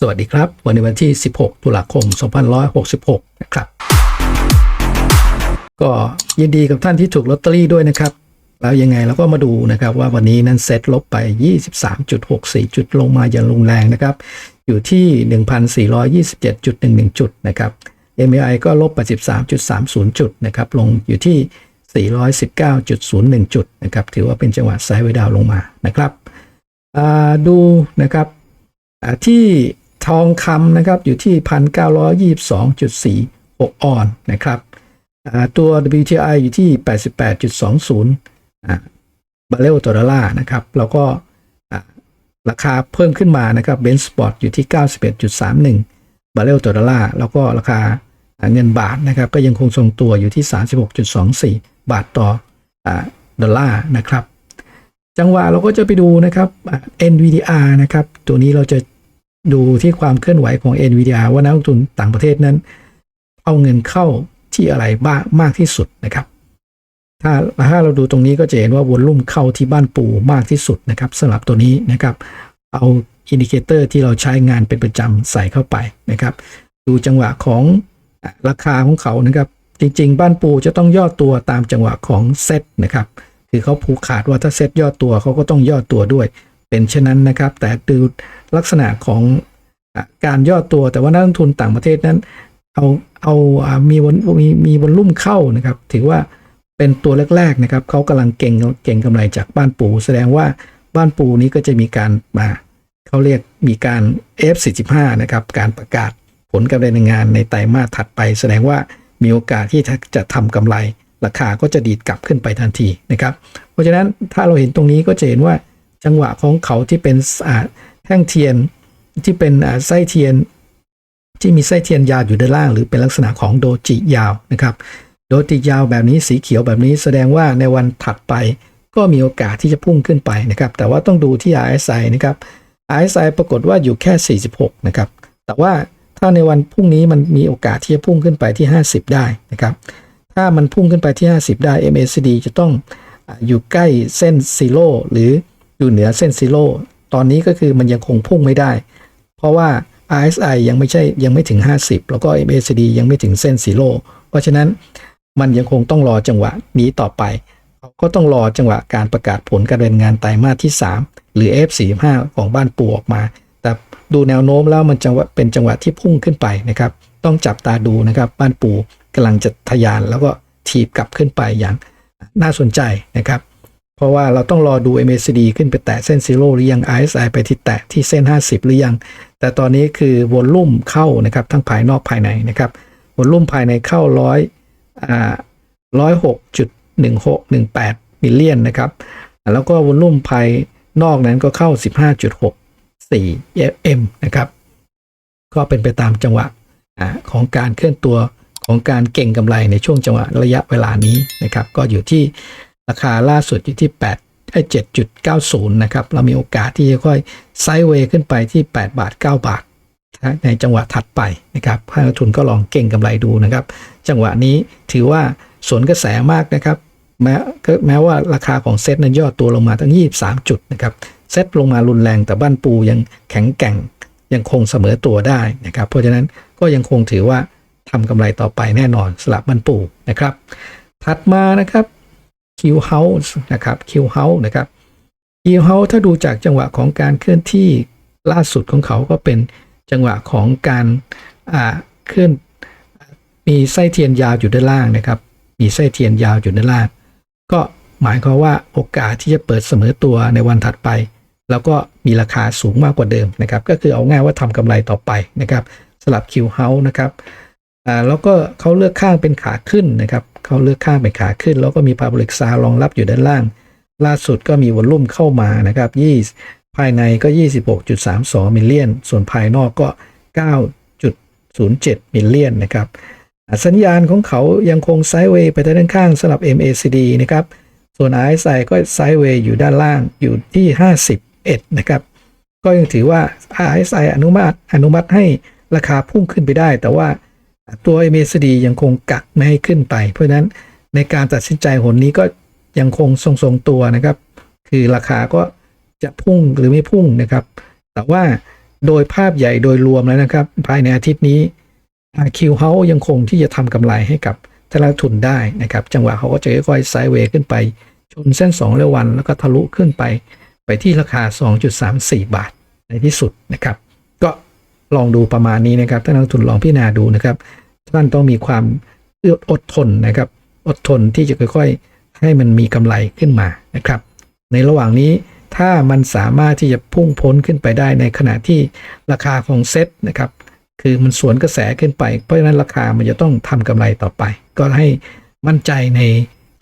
สวัสดีครับ วันนี้วันที่ 16 ตุลาคม 2566 นะครับ ก็ยินดีกับท่านที่ถูกลอตเตอรี่ด้วยนะครับ แล้วยังไงเราก็มาดูนะครับว่าวันนี้นั้นเซ็ตลบไป 23.64 จุดลงมาอย่างรุนแรงนะครับ อยู่ที่ 1,427.11 จุดนะครับ MAI ก็ลบไป 13.30 จุดนะครับ ลงอยู่ที่ 419.01 จุดนะครับ ถือว่าเป็นจังหวะไซด์ไวดาวลงมานะครับดูนะครับที่ ทองคำนะครับอยู่ที่ 1,922.46 ออนนะครับตัว WTI อยู่ที่ 88.20 บาร์เรลต่อดอลลาร์นะครับ แล้วก็ราคาเพิ่มขึ้นมานะครับเบนสปอตอยู่ที่ 91.31 บาร์เรลต่อดอลลาร์ แล้วก็ราคาเงินบาทนะครับ ก็ยังคงทรงตัวอยู่ที่ 36.24 บาทต่ออาดอลลาร์นะครับ จังหวะเราก็จะไปดูนะครับ NVDR นะครับ ตัวนี้เราจะ ดูที่ความเคลื่อนไหวของ NVDR ว่านักลงทุนต่างประเทศนั้น เอาเงินเข้าที่อะไรบ้างมากที่สุดนะครับ ถ้าถ้าเราดูตรงนี้ก็จะเห็นว่าวอลลุ่มเข้าที่บ้านปูมากที่สุดนะครับสำหรับตัวนี้นะครับ เอาอินดิเคเตอร์ที่เราใช้งานเป็นประจำใส่เข้าไปนะครับ ดูจังหวะของราคาของเขานะครับ จริง ๆ บ้านปูจะต้องย่อตัวตามจังหวะของเซตนะครับ คือเขาผูกขาดว่าถ้าเซตย่อตัวเขาก็ต้องย่อตัวด้วย เป็นเช่นนั้นนะครับ แต่ดูลักษณะของอการย่อตัวแต่ว่านักลงทุนต่างประเทศนั้น เอาเอาอ่ามีวนมีมีวอลลุ่มเข้านะครับ ถือว่าเป็นตัวแรกๆนะครับเขากำลังเก่งเก่งกำไรจากบ้านปูแสดงว่าบ้านปูนี้ก็จะมีการมาเขาเรียกมีการ F45 นะครับ การประกาศผลกำเนินงานในไตรมาสถัดไป แสดงว่ามีโอกาสที่จะทำกำไร ราคาก็จะดีดกลับขึ้นไปทันทีนะครับ เพราะฉะนั้นถ้าเราเห็นตรงนี้ก็จะเห็นว่า จังหวะของเขาที่เป็นแท่งเทียนที่เป็นไส้เทียน ที่มีไส้เทียนยาวอยู่ด้านล่าง หรือเป็นลักษณะของโดจิยาวนะครับโดจิยาวแบบนี้สีเขียวแบบนี้แสดงว่าในวันถัดไปก็มีโอกาสที่จะพุ่งขึ้นไปนะครับ แต่ว่าต้องดูที่ RSI นะครับ RSI ปรากฏว่าอยู่แค่ 46 นะครับ แต่ว่าถ้าในวันพรุ่งนี้มันมีโอกาสที่จะพุ่งขึ้นไปที่ 50 ได้นะครับ ถ้ามันพุ่งขึ้นไปที่ 50 ได้ MACD จะต้องอาอยู่ใกล้เส้นซีโร่หรือ อยู่เหนือเส้นซีโร่ตอนนี้ก็คือมันยังคงพุ่งไม่ได้ เพราะว่า RSI ยังไม่ใช่ยังไม่ถึง 50 แล้วก็ MACD ยังไม่ถึงเส้นซีโร่เพราะฉะนั้นมันยังคงต้องรอจังหวะนี้ต่อไป ก็ต้องรอจังหวะการประกาศผลการดำเนินงานไตรมาสที่ 3 หรือ F45 ของบ้านปูออกมา แต่ดูแนวโน้มแล้วมันจะว่าเป็นจังหวะที่พุ่งขึ้นไปนะครับ ต้องจับตาดูนะครับ บ้านปูกำลังจะทะยานแล้วก็ถีบกลับขึ้นไปอย่างน่าสนใจนะครับ ราะว่าเราต้องรอดู MACD ขึ้นไปแตะเส้นซีโร่หรือยัง RSI ไปที่แตะที่เส้น 50 หรือยัง แต่ตอนนี้คือวอลลุ่มเข้านะครับทั้งภายนอกภายในนะครับวอลลุ่มภายในเข้าร้อยอ่าร้อยหกจุดหนึ่งหกหนึ่งแปดมิลเลียนนะครับ แล้วก็วอลลุ่มภายนอกนั้นก็เข้า 15.64 m นะครับ ก็เป็นไปตามจังหวะอาของการเคลื่อนตัวของการเก่งกำไรในช่วงจังหวะระยะเวลานี้นะครับ ก็อยู่ที่ ราคาล่าสุดอยู่ที่8ไอ้7.90 นะครับ เรามีโอกาสที่จะค่อยไซด์เวย์ขึ้นไปที่ 8 บาท 9 บาท ในจังหวะถัดไปนะครับถ้านักทุนก็ลองเก่งกำไรดูนะครับ จังหวะนี้ถือว่าสวนกระแสมากนะครับ แม้แม้ว่าราคาของเซ็ตนั้นย่อตัวลงมาทั้ง 23 จุดนะครับ เซ็ตลงมารุนแรงแต่บ้านปูยังแข็งแกร่งยังคงเสมอตัวได้นะครับ เพราะฉะนั้นก็ยังคงถือว่าทำกำไรต่อไปแน่นอนสลับบ้านปูนะครับ ถัดมานะครับ คิวเฮาส์นะครับคิวเฮาส์นะครับคิวเฮาส์ถ้าดูจากจังหวะของการเคลื่อนที่ล่าสุดของเขาก็เป็นจังหวะของการเคลื่อนมีไส้เทียนยาวอยู่ด้านล่างนะครับ มีไส้เทียนยาวอยู่ด้านล่าง ก็หมายความว่าโอกาสที่จะเปิดเสมอตัวในวันถัดไป แล้วก็มีราคาสูงมากกว่าเดิมนะครับ ก็คือเอาง่ายว่าทำกำไรต่อไปนะครับสลับคิวเฮาส์นะครับแล้วก็เขาเลือกข้างเป็นขาขึ้นนะครับ เขาเลือกข้างเป็นขาขึ้น แล้วก็มีพาบริกซารองรับอยู่ด้านล่าง ล่าสุดก็มีวอลลุ่มเข้ามานะครับ20ภายในก็ 26.32มิลเลียน ส่วนภายนอกก็ 9.07มิลเลียนนะครับสัญญาณของเขายังคงไซด์เวย์ไปทางด้านข้างสำหรับ MACD นะครับส่วน RSI ก็ไซด์เวย์อยู่ด้านล่างอยู่ที่ 51 นะครับ ก็ยังถือว่า RSI อนุมัติอนุมัติให้ราคาพุ่งขึ้นไปได้ แต่ว่า ตัว MACD ยังคงกักไม่ให้ขึ้นไป เพราะฉะนั้นในการตัดสินใจหนนี้ก็ยังคงทรงๆตัวนะครับ คือราคาก็จะพุ่งหรือไม่พุ่งนะครับ แต่ว่าโดยภาพใหญ่โดยรวมแล้วนะครับ ภายในอาทิตย์นี้คิวเฮายังคงที่จะทำกำไรให้กับตลาดทุนได้นะครับ จังหวะเขาก็จะค่อยๆไซด์เวย์ขึ้นไป ชนเส้น2เร็ววัน แล้วก็ทะลุขึ้นไป ไปที่ราคา 2.34 บาทในที่สุดนะครับ ก็ ลองดูประมาณนี้นะครับท่านนักทุนลองพิจารณาดูนะครับท่านต้องมีความอดทนนะครับ อดทนที่จะค่อยๆ ให้มันมีกำไรขึ้นมานะครับ ในระหว่างนี้ถ้ามันสามารถที่จะพุ่งพ้นขึ้นไปได้ในขณะที่ราคาของเซ็ตนะครับ คือมันสวนกระแสขึ้นไป เพราะฉะนั้นราคามันจะต้องทำกำไรต่อไป ก็ให้มั่นใจใน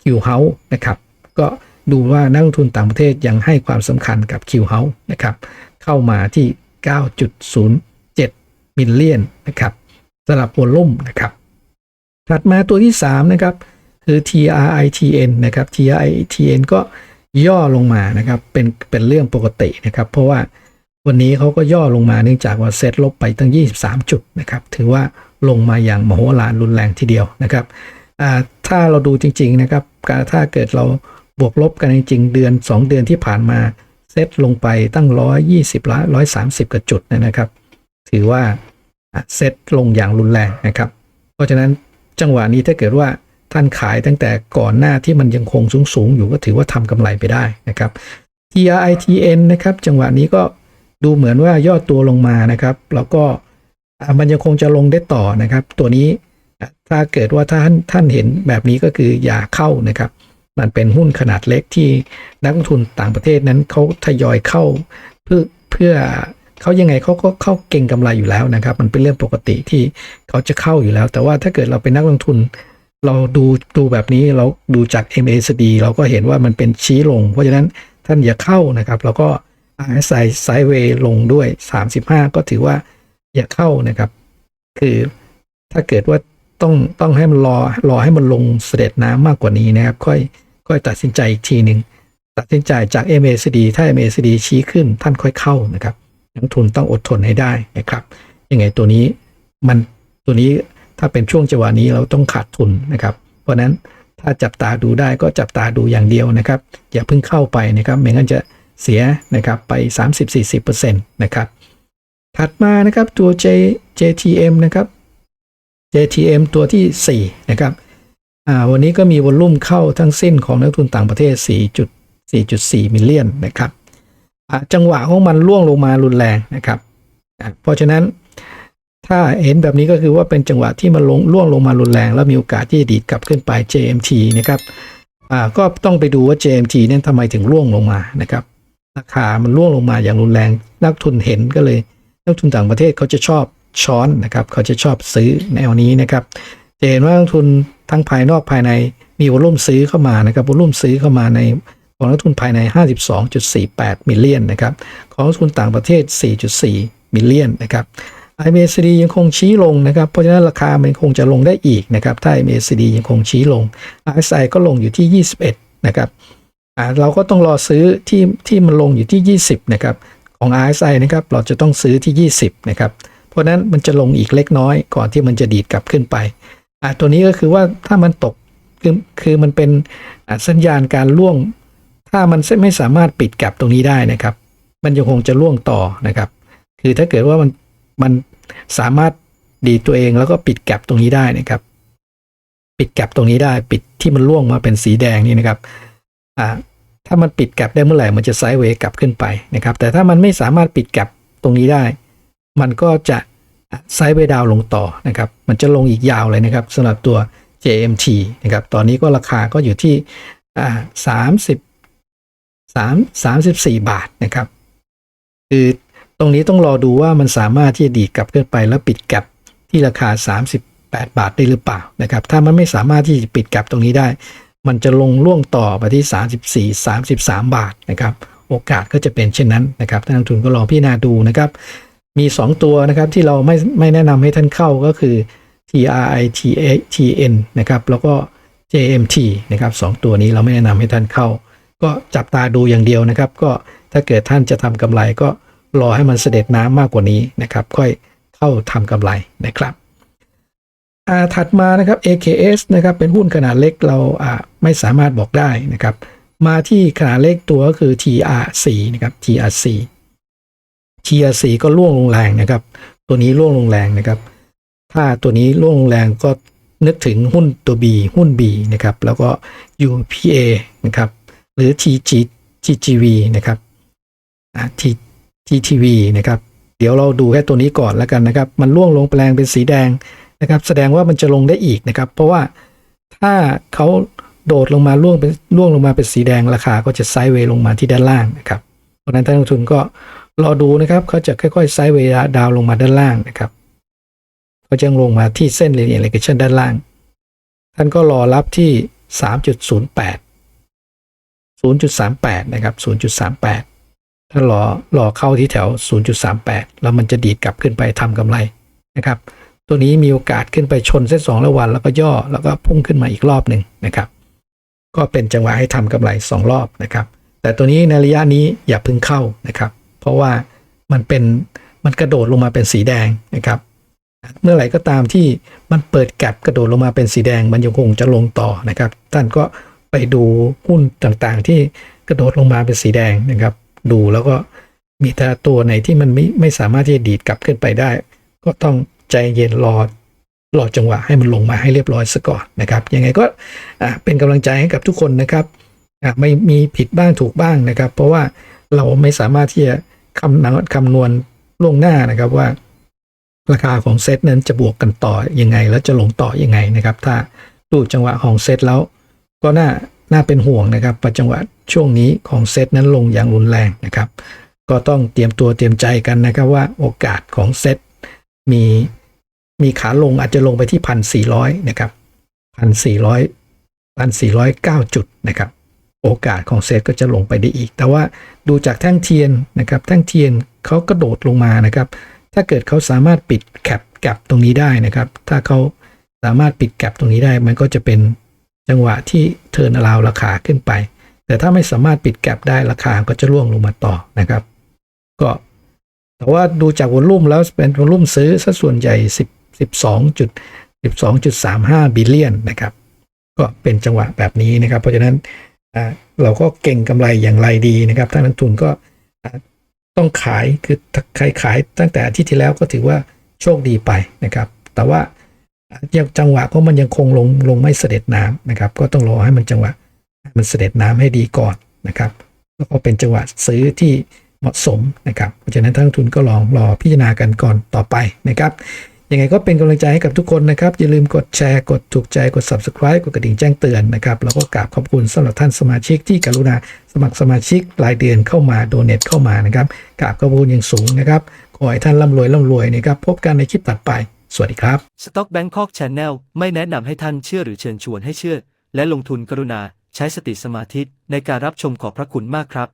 คิวเฮาส์นะครับ ก็ดูว่านักลงทุนต่างประเทศยังให้ความสำคัญกับคิวเฮาส์นะครับ เข้ามาที่ 9.0 มิลเลียนนะครับสำหรับวอลลุ่มนะครับ ถัดมาตัวที่ 3 นะครับ คือ TRITN นะครับ TRITN ก็ย่อลงมานะครับ เป็นเป็นเรื่องปกตินะครับ เพราะว่าวันนี้เขาก็ย่อลงมาเนื่องจากว่าเซ็ตลบไปตั้ง 23 จุดนะครับ ถือว่าลงมาอย่างมโหฬารรุนแรงทีเดียวนะครับถ้าเราดูจริง ๆ นะครับการถ้าเกิดเราบวกลบกันจริงๆเดือน 2 เดือนที่ผ่านมาเซ็ตลงไปตั้ง 120ละ130กว่าจุดนะครับ ถือว่าเซ็ตลงอย่างรุนแรงนะครับ เพราะฉะนั้นจังหวะนี้ถ้าเกิดว่าท่านขายตั้งแต่ก่อนหน้าที่มันยังคงสูงๆอยู่ก็ถือว่าทำกำไรไปได้นะครับ TRITN นะครับจังหวะนี้ก็ดูเหมือนว่าย่อตัวลงมานะครับ แล้วก็มันยังคงจะลงได้ต่อนะครับ ตัวนี้ถ้าเกิดว่าท่านท่านเห็นแบบนี้ก็คืออย่าเข้านะครับ มันเป็นหุ้นขนาดเล็กที่นักลงทุนต่างประเทศนั้นเขาทยอยเข้าเพื่อเพื่อ เขายังไงเขาก็เข้าเก่งกำไรอยู่แล้วนะครับ มันเป็นเรื่องปกติที่เขาจะเข้าอยู่แล้ว แต่ว่าถ้าเกิดเราเป็นนักลงทุน เราดูดูแบบนี้เราดูจาก MACD เราก็เห็นว่ามันเป็นชี้ลง เพราะฉะนั้นท่านอย่าเข้านะครับ แล้วก็ RSI ไซด์เวย์ลงด้วย 35 ก็ถือว่าอย่าเข้านะครับ คือถ้าเกิดว่าต้องต้องให้มันรอรอให้มันลงเสด็จน้ำมากกว่านี้นะครับ ค่อยค่อยตัดสินใจอีกทีหนึ่งตัดสินใจจาก MACD ถ้า MACD ชี้ขึ้นท่านค่อยเข้านะครับ นักทุนต้องอดทนให้ได้นะครับยังไงตัวนี้มันตัวนี้ถ้าเป็นช่วงจังหวะนี้เราต้องขาดทุนนะครับ เพราะนั้นถ้าจับตาดูได้ก็จับตาดูอย่างเดียวนะครับ อย่าเพิ่งเข้าไปนะครับไม่งั้นจะเสียนะครับไป 30-40%นะครับถัดมานะครับตัว J JTM นะครับ JTM ตัวที่ 4 นะครับอ่าวันนี้ก็มีวอลลุ่มเข้าทั้งสิ้นของนักทุนต่างประเทศ 4.4มิลเลียนนะครับ จังหวะของมันล่วงลงมารุนแรงนะครับ เพราะฉะนั้นถ้าเห็นแบบนี้ก็คือว่าเป็นจังหวะที่มันลงล่วงลงมารุนแรง แล้วมีโอกาสที่จะดีดกลับขึ้นไป JMT นะครับก็ต้องไปดูว่า JMT เนี่ยทำไมถึงร่วงลงมานะครับราคามันร่วงลงมาอย่างรุนแรง นักทุนเห็นก็เลย นักทุนต่างประเทศเขาจะชอบช้อนนะครับเขาจะชอบซื้อแนวนี้นะครับจะเห็นว่านักทุนทั้งภายนอกภายในมีวอลุ่มซื้อเข้ามานะครับวอลุ่มซื้อเข้ามาใน ของนักทุนภายใน 52.48 มิลเลียนนะครับของนักทุนต่างประเทศ 4.4 มิลเลียนนะครับ IMACD ยังคงชี้ลงนะครับ เพราะฉะนั้นราคามันคงจะลงได้อีกนะครับ ถ้า IMACD ยังคงชี้ลง RSI ก็ลงอยู่ที่ 21 นะครับเราก็ต้องรอซื้อที่ที่มันลงอยู่ที่ 20 นะครับ ของ RSI นะครับเราจะต้องซื้อที่ 20 นะครับ เพราะนั้นมันจะลงอีกเล็กน้อยก่อนที่มันจะดีดกลับขึ้นไปตัวนี้ก็คือว่าถ้ามันตกคือคือมันเป็นสัญญาณการล่วง ถ้ามันไม่สามารถปิดกลับตรงนี้ได้นะครับ มันยังคงจะล่วงต่อนะครับ คือถ้าเกิดว่ามันมันสามารถดีตัวเองแล้วก็ปิดแกลบตรงนี้ได้นะครับ ปิดแกลบตรงนี้ได้ปิดที่มันล่วงมาเป็นสีแดงนี่นะครับอ่าถ้ามันปิดแกลบได้เมื่อไหร่มันจะไซด์เวย์กลับขึ้นไปนะครับ แต่ถ้ามันไม่สามารถปิดแกลบตรงนี้ได้ มันก็จะไซด์เวย์ดาวลงต่อนะครับ มันจะลงอีกยาวเลยนะครับสำหรับตัว JMT นะครับ ตอนนี้ก็ราคาก็อยู่ที่อ่าสามสิบ สามสามสิบสี่บาทนะครับ คือตรงนี้ต้องรอดูว่ามันสามารถที่จะดีดกลับขึ้นไปแล้วปิดแกลบที่ราคา 38 บาทได้หรือเปล่านะครับ ถ้ามันไม่สามารถที่จะปิดแกลบตรงนี้ได้ มันจะลงล่วงต่อไปที่ 34 33 บาทนะครับโอกาสก็จะเป็นเช่นนั้นนะครับท่านนักทุนก็ลองพิจารณาดูนะครับ มี 2 ตัวนะครับที่เราไม่ไม่แนะนำให้ท่านเข้าก็คือ TRITN นะครับแล้วก็ JMT นะครับสองตัวนี้เราไม่แนะนำให้ท่านเข้า ก็จับตาดูอย่างเดียวนะครับ ก็ถ้าเกิดท่านจะทำกำไรก็รอให้มันเสด็จน้ำมากกว่านี้นะครับ ค่อยเข้าทำกำไรนะครับอ่าถัดมานะครับ AKS นะครับเป็นหุ้นขนาดเล็กเราอ่าไม่สามารถบอกได้นะครับ มาที่ขนาดเล็กตัวก็คือ TRC นะครับ TRC TRC ก็ร่วงลงแรงนะครับ ตัวนี้ร่วงลงแรงนะครับ ถ้าตัวนี้ร่วงลงแรงก็นึกถึงหุ้นตัว B หุ้น B นะครับ แล้วก็ UPA นะครับ หรือ TG TGV นะครับอ่า T TTV นะครับ เดี๋ยวเราดูแค่ตัวนี้ก่อนแล้วกันนะครับ มันร่วงลงแปลงเป็นสีแดงนะครับ แสดงว่ามันจะลงได้อีกนะครับ เพราะว่าถ้าเขาโดดลงมาร่วงเป็นร่วงลงมาเป็นสีแดงราคาก็จะไซด์เวย์ลงมาที่ด้านล่างนะครับเพราะนั้นท่านลงทุนก็รอดูนะครับเขาจะค่อยๆไซด์เวย์ดาวลงมาด้านล่างนะครับเขาจะลงมาที่เส้นเรียนเลกชันด้านล่าง ท่านก็รอรับที่ 3.08 0.38 นะครับ 0.38 ถ้ารอรอเข้าที่แถว 0.38 แล้วมันจะดีดกลับขึ้นไปทำกำไรนะครับ ตัวนี้มีโอกาสขึ้นไปชนเส้นสองระวัน แล้วก็ย่อแล้วก็พุ่งขึ้นมาอีกรอบหนึ่งนะครับ ก็เป็นจังหวะให้ทำกำไร 2 รอบนะครับ แต่ตัวนี้ในระยะนี้อย่าพึ่งเข้านะครับ เพราะว่ามันเป็นมันกระโดดลงมาเป็นสีแดงนะครับ เมื่อไหร่ก็ตามที่มันเปิดแกลบกระโดดลงมาเป็นสีแดงมันยังคงจะลงต่อนะครับ ท่านก็ ไปดูหุ้นต่างๆ ที่กระโดดลงมาเป็นสีแดงนะครับ ดูแล้วก็มีแต่ตัวไหนที่มันไม่ไม่สามารถที่จะดีดกลับขึ้นไปได้ ก็ต้องใจเย็นรอรอจังหวะให้มันลงมาให้เรียบร้อยซะก่อนนะครับ ยังไงก็เป็นกำลังใจให้กับทุกคนนะครับไม่มีผิดบ้างถูกบ้างนะครับ เพราะว่าเราไม่สามารถที่จะคำนวณคำนวณล่วงหน้านะครับว่า ราคาของเซตนั้นจะบวกกันต่อยังไง แล้วจะลงต่อยังไงนะครับ ถ้าดูจังหวะของเซตแล้ว ก็น่าน่าเป็นห่วงนะครับประจังหวะช่วงนี้ของเซตนั้นลงอย่างรุนแรงนะครับ ก็ต้องเตรียมตัวเตรียมใจกันนะครับว่าโอกาสของเซตมีมีขาลงอาจจะลงไปที่พันสี่ร้อยนะครับพันสี่ร้อยพันสี่ร้อยเก้าจุดนะครับ โอกาสของเซตก็จะลงไปได้อีก แต่ว่าดูจากแท่งเทียนนะครับ แท่งเทียนเขากระโดดลงมานะครับ ถ้าเกิดเขาสามารถปิดแคปแกปตรงนี้ได้นะครับ ถ้าเขาสามารถปิดแกปตรงนี้ได้มันก็จะเป็น จังหวะที่เทินราวราคาขึ้นไป แต่ถ้าไม่สามารถปิดแกปได้ราคาก็จะร่วงลงมาต่อนะครับ ก็ แต่ว่าดูจากวอลลุ่มแล้วเป็นวอลลุ่มซื้อสัดส่วนใหญ่ 10 12จุด12.35 บิลเลียนนะครับ ก็เป็นจังหวะแบบนี้นะครับ เพราะฉะนั้นเราก็เก่งกำไรอย่างไรดีนะครับถ้านักทุนก็ต้องขายคือใครขายตั้งแต่อาที่ที่แล้วก็ถือว่าโชคดีไปนะครับ แต่ว่า ยังจังหวะก็มันยังคงลงลงไม่เสด็จน้ำนะครับ ก็ต้องรอให้มันจังหวะมันเสด็จน้ำให้ดีก่อนนะครับแล้วก็เป็นจังหวะซื้อที่เหมาะสมนะครับเพราะฉะนั้นท่านลงทุนก็ลองรอพิจารณากันก่อนต่อไปนะครับยังไงก็เป็นกำลังใจให้กับทุกคนนะครับ อย่าลืมกดแชร์ กดถูกใจกด subscribe กดกระดิ่งแจ้งเตือนนะครับ แล้วก็กราบขอบคุณสำหรับท่านสมาชิกที่กรุณาสมัครสมาชิกรายเดือนเข้ามาโดเน a เข้ามานะครับกราบขอบคุณอย่างสูงนะครับขอให้ท่านร่ำรวยร่ำรวยนะครับพบกันในคลิปถัดไป สวัสดีครับ Stock Bangkok Channel ไม่แนะนำให้ท่านเชื่อหรือเชิญชวนให้เชื่อ และลงทุนกรุณาใช้สติสมาธิในการรับชมขอบพระคุณมากครับ